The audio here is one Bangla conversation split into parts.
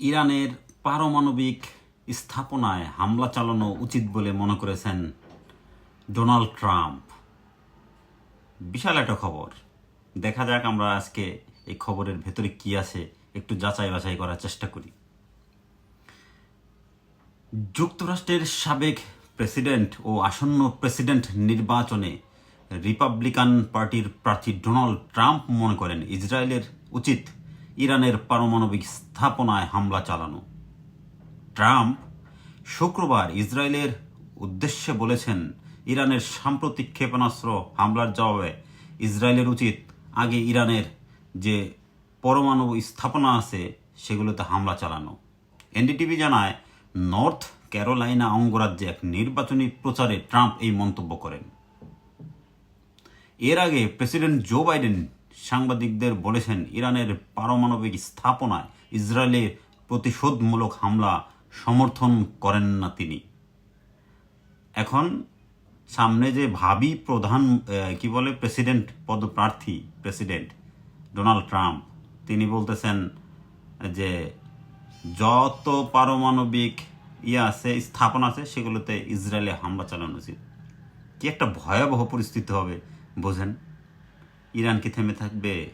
ইরানের পারমাণবিক স্থাপনায় হামলা চালানো উচিত বলে মনে করেছেন ডোনাল্ড ট্রাম্প। বিশাল একটা খবর। দেখা যাক আমরা আজকে এই খবরের ভেতরে কি আছে, একটু যাচাই বাছাই করার চেষ্টা করি। যুক্তরাষ্ট্রের সাবেক প্রেসিডেন্ট ও আসন্ন প্রেসিডেন্ট নির্বাচনে রিপাবলিকান পার্টির প্রার্থী ডোনাল্ড ট্রাম্প মনে করেন, ইসরায়েলের উচিত ইরানের পারমাণবিক স্থাপনায় হামলা চালানো। ট্রাম্প শুক্রবার ইসরায়েলের উদ্দেশ্যে বলেছেন, ইরানের সাম্প্রতিক ক্ষেপণাস্ত্র হামলার জবাবে ইসরায়েলের উচিত আগে ইরানের যে পরমাণু স্থাপনা আছে, সেগুলোতে হামলা চালানো। এনডিটিভি জানায়, নর্থ ক্যারোলাইনা অঙ্গরাজ্যে এক নির্বাচনী প্রচারে ট্রাম্প এই মন্তব্য করেন। এর আগে প্রেসিডেন্ট জো বাইডেন সাংবাদিকদের বলেছেন, ইরানের পারমাণবিক স্থাপনায় ইসরায়েলের প্রতিশোধমূলক হামলা সমর্থন করেন না তিনি। এখন সামনে যে ভাবি প্রধান কি বলে, প্রেসিডেন্ট, পদপ্রার্থী প্রেসিডেন্ট ডোনাল্ড ট্রাম্প, তিনি বলতেছেন যে যত পারমাণবিক ইয়ে আছে, স্থাপনা আছে, সেগুলোতে ইসরায়েলে হামলা চালানো উচিত। কি একটা ভয়াবহ পরিস্থিতি হবে, বোঝেন? ইরান কি থেমে থাকবে।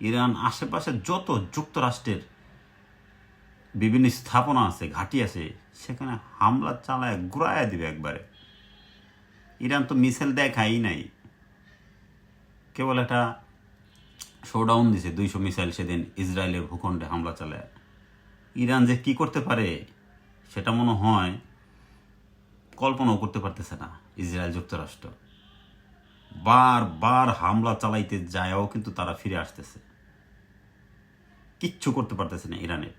ইরান আশেপাশে যত যুক্তরাষ্ট্রের বিভিন্ন স্থাপনা আছে, ঘাঁটি আছে, সেখানে হামলা চালায় ঘুরায় দিবে একবারে। ইরান তো মিসাইল দেখাই নাই। কেবল একটা শোডাউন দিছে, দুইশো মিসাইল সেদিন ইসরায়েলের ভূখণ্ডে হামলা চালায়। ইরান যে কি করতে পারে, সেটা মনে হয় কল্পনাও করতে পারতেছে না ইসরায়েল যুক্তরাষ্ট্র। বারবার হামলা চালাইতে যায়ও কিন্তু তারা ফিরে আসতেছে। কিচ্ছু করতে পারতেছে না ইরানের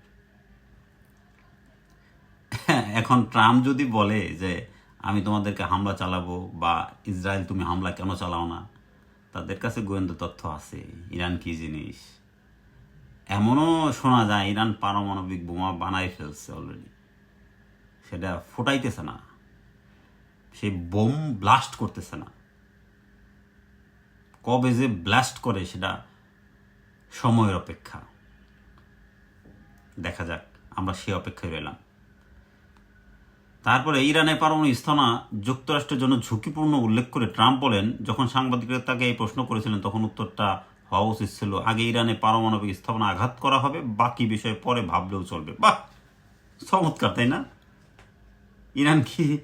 এখন ট্রাম্প যদি বলে যে, আমি তোমাদেরকে হামলা চালাবো বা ইসরায়েল তুমি হামলা কেন চালাও না? তাদের কাছে গোয়েন্দা তথ্য আছে, ইরান কি জিনিস? এমনও শোনা যায়, ইরান পারমাণবিক বোমা বানাই ফেলছে অলরেডি সেটা ফোটাইতেছে না। সেই বোম ব্লাস্ট করতেছে না। কবে যে ব্লাস্ট করে সেটা সময়ের অপেক্ষা। দেখা যাক, আমরা সে অপেক্ষায় রইলাম। তারপরে ইরানের পারমাণবিক স্থানা যুক্তরাষ্ট্রের জন্য ঝুঁকিপূর্ণ উল্লেখ করে ট্রাম্প বলেন, যখন সাংবাদিকরা তাকে এই প্রশ্ন করেছিলেন, তখন উত্তরটা হওয়া উচিত ছিল, আগে ইরানে পারমাণবিক স্থাপনা আঘাত করা হবে, বাকি বিষয়ে পরে ভাবলেও চলবে। বাহ! চমৎকার, তাই না? ইরান কি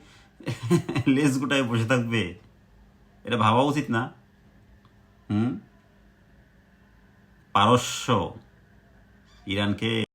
লেজ গোটায় বসে থাকবে? এটা ভাবা উচিত না। পারস্য ইরানকে